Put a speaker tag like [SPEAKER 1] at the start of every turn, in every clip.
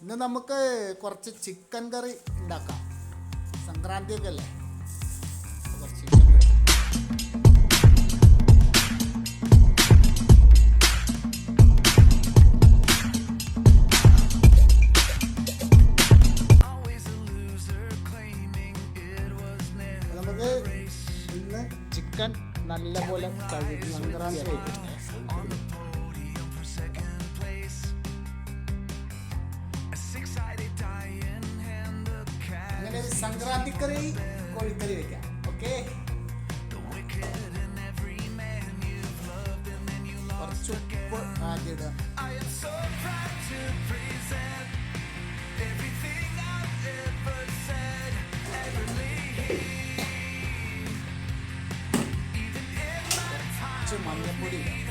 [SPEAKER 1] ഇന്ന് നമുക്ക് കുറച്ച് ചിക്കൻ കറി ഉണ്ടാക്കാം. സംക്രാന്തിയൊക്കെ അല്ലേ ചിക്കൻ നമുക്ക് ഇന്ന് ചിക്കൻ നല്ലപോലെ കഴുകി സംക്രാന്തി അങ്ങനെ ഒരു സംക്രാന്തി കറി കോഴിക്കറി വെക്കാം. ഓക്കെ? കുറച്ച് ഉപ്പ് ആദ്യം ഇടുക മഞ്ഞപ്പൊടി ഇടുക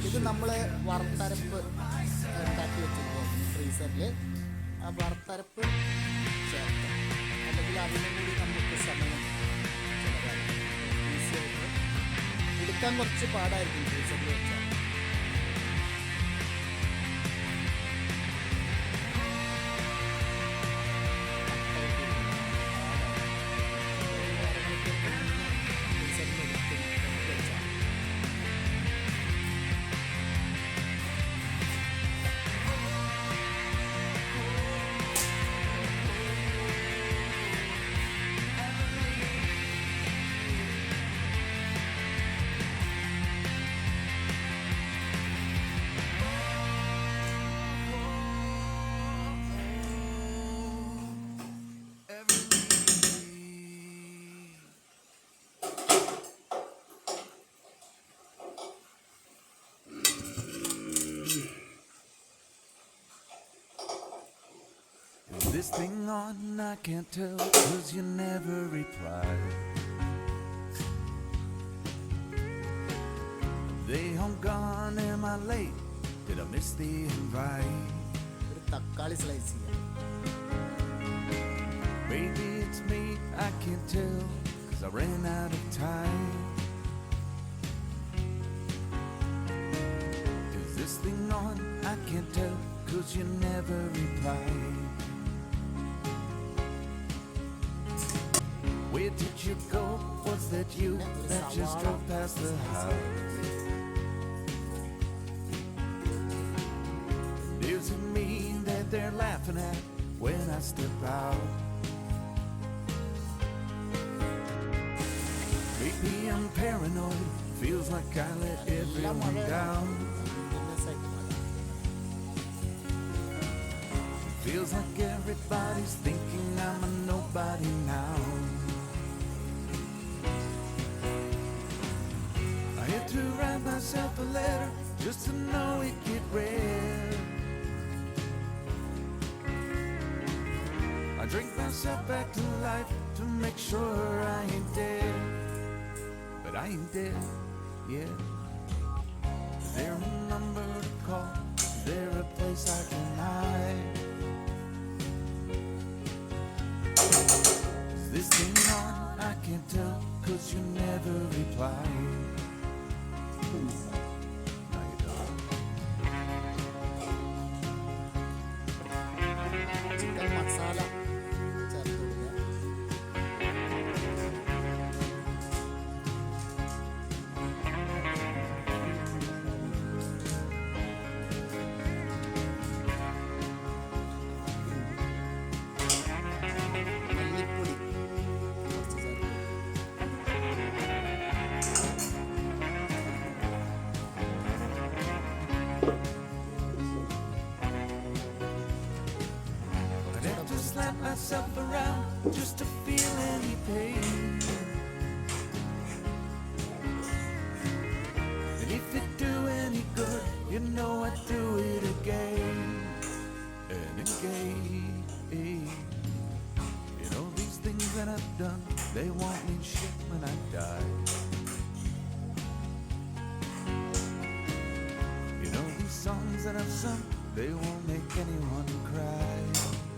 [SPEAKER 1] ഇത് നമ്മൾ വർത്തരപ്പ് ഉണ്ടാക്കി വെച്ചിരുന്നു ഫ്രീസറിൽ ആ വറുത്തരപ്പ് ചേർക്കാം അല്ലെങ്കിൽ അതിനും കൂടി നമുക്ക് സമയം എടുക്കാൻ കുറച്ച് പാടായിരിക്കും ഫ്രീസറിൽ വെച്ചാൽ.
[SPEAKER 2] this thing on? I can't tell, cause you never reply. They home gone, am I late? Did I miss the invite?
[SPEAKER 1] ഒരു തക്കാളി സ്ലൈസ് ചെയ്യാം
[SPEAKER 2] Maybe it's me, I can't tell, cause I ran out of time. Is this thing on? I can't tell, cause you never reply. Where did you go? Was that you that just drove past the house? Does it mean that they're laughing at when I step out? Maybe I'm paranoid, feels like I let everyone down. Feels like everybody's thinking I'm a nobody now. To write myself a letter just to know it get read. I drink myself back to life to make sure I ain't dead. But I ain't dead yet. Is there a number to call? Is there a place I can hide? Is this thing on? I can't tell, cause you never reply. Thank you. Slap myself around just to feel any pain. And if it do any good, you know I'd do it again and again. You know these things that I've done, they won't mean shit when I die. You know these songs that I've sung, they won't make anyone cry.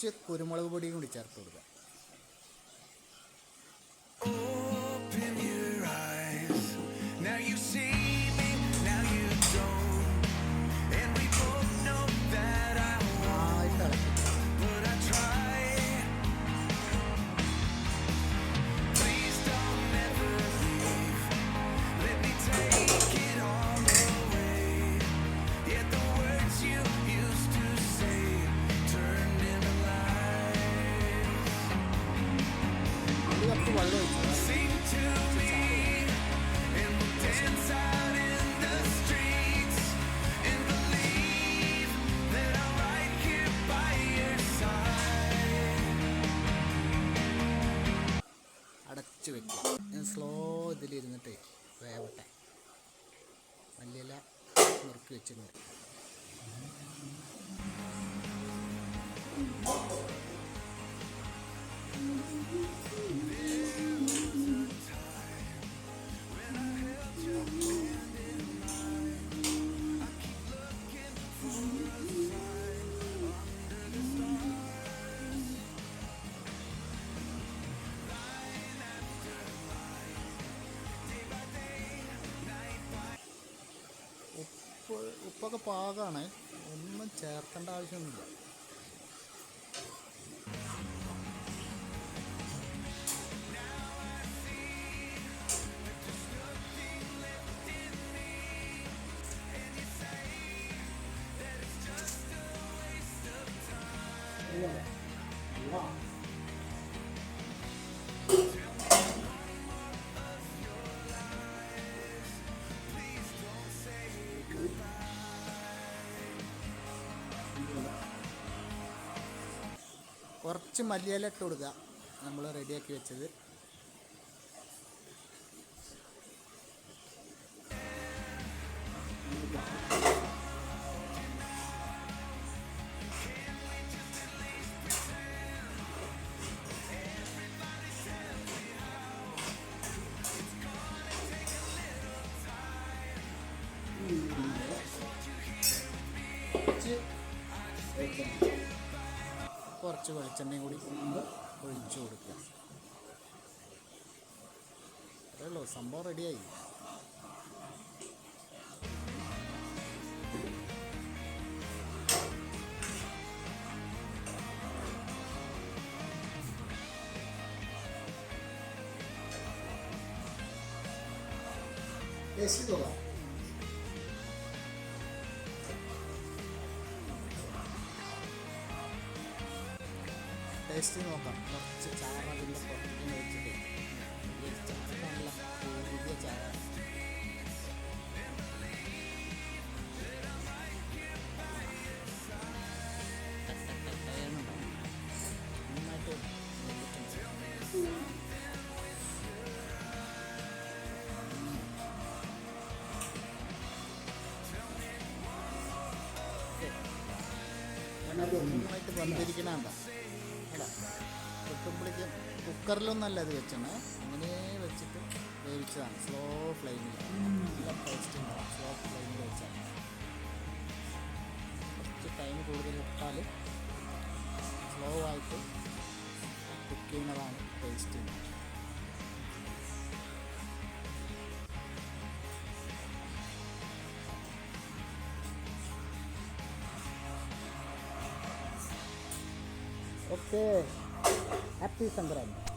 [SPEAKER 1] കുറച്ച് കുരുമുളക് പൊടിയും കൂടി ചേർത്ത് കൊടുക്കുക. Slow ഇതിലിരുന്നിട്ട് വേവട്ടെ. മല്ലിയില മുറുക്കി വെച്ചിട്ടുണ്ട്. ഉപ്പ് ഉപ്പൊക്കെ പാകമാണ് ഒന്നും ചേർക്കേണ്ട ആവശ്യമൊന്നുമില്ല. കുറച്ച് മല്ലിയില ഇട്ട് കൊടുക്കുക നമ്മൾ റെഡിയാക്കി വെച്ചത്. കുറച്ച് കുറച്ച് വെളിച്ചെണ്ണയും കൂടി ഒഴിച്ചു കൊടുക്കുക. അത്രേ ഉള്ളൂ. സംഭവം റെഡിയായി. ടേസ്റ്റ് തോന്നാം ടേസ്റ്റ് നോക്കാം. കുറച്ച് ചാറ് അതിന്റെ പുറത്തേക്ക് വെച്ചിട്ട്. ഈ ചാറൊക്കെയാണല്ലോ പുതിയ ചാറ് നന്നായിട്ട്
[SPEAKER 2] കിട്ടുമ്പോഴേക്കും കുക്കറിലൊന്നല്ല ഇത് വെച്ചണേ. അങ്ങനെ വെച്ചിട്ട് വേവിച്ചതാണ്. സ്ലോ ഫ്ലെയിമിൽ നല്ല ടേസ്റ്റ് ഉണ്ടാവും സ്ലോ ഫ്ലെയിമിൽ വെച്ചാൽ കുറച്ച് ടൈം കൂടുതൽ ഇട്ടാൽ സ്ലോ ആയിട്ട് കുക്ക് ചെയ്യുന്നതാണ് ടേസ്റ്റ് ഓക്കെ ഹാപ്പി സംക്രാന്തി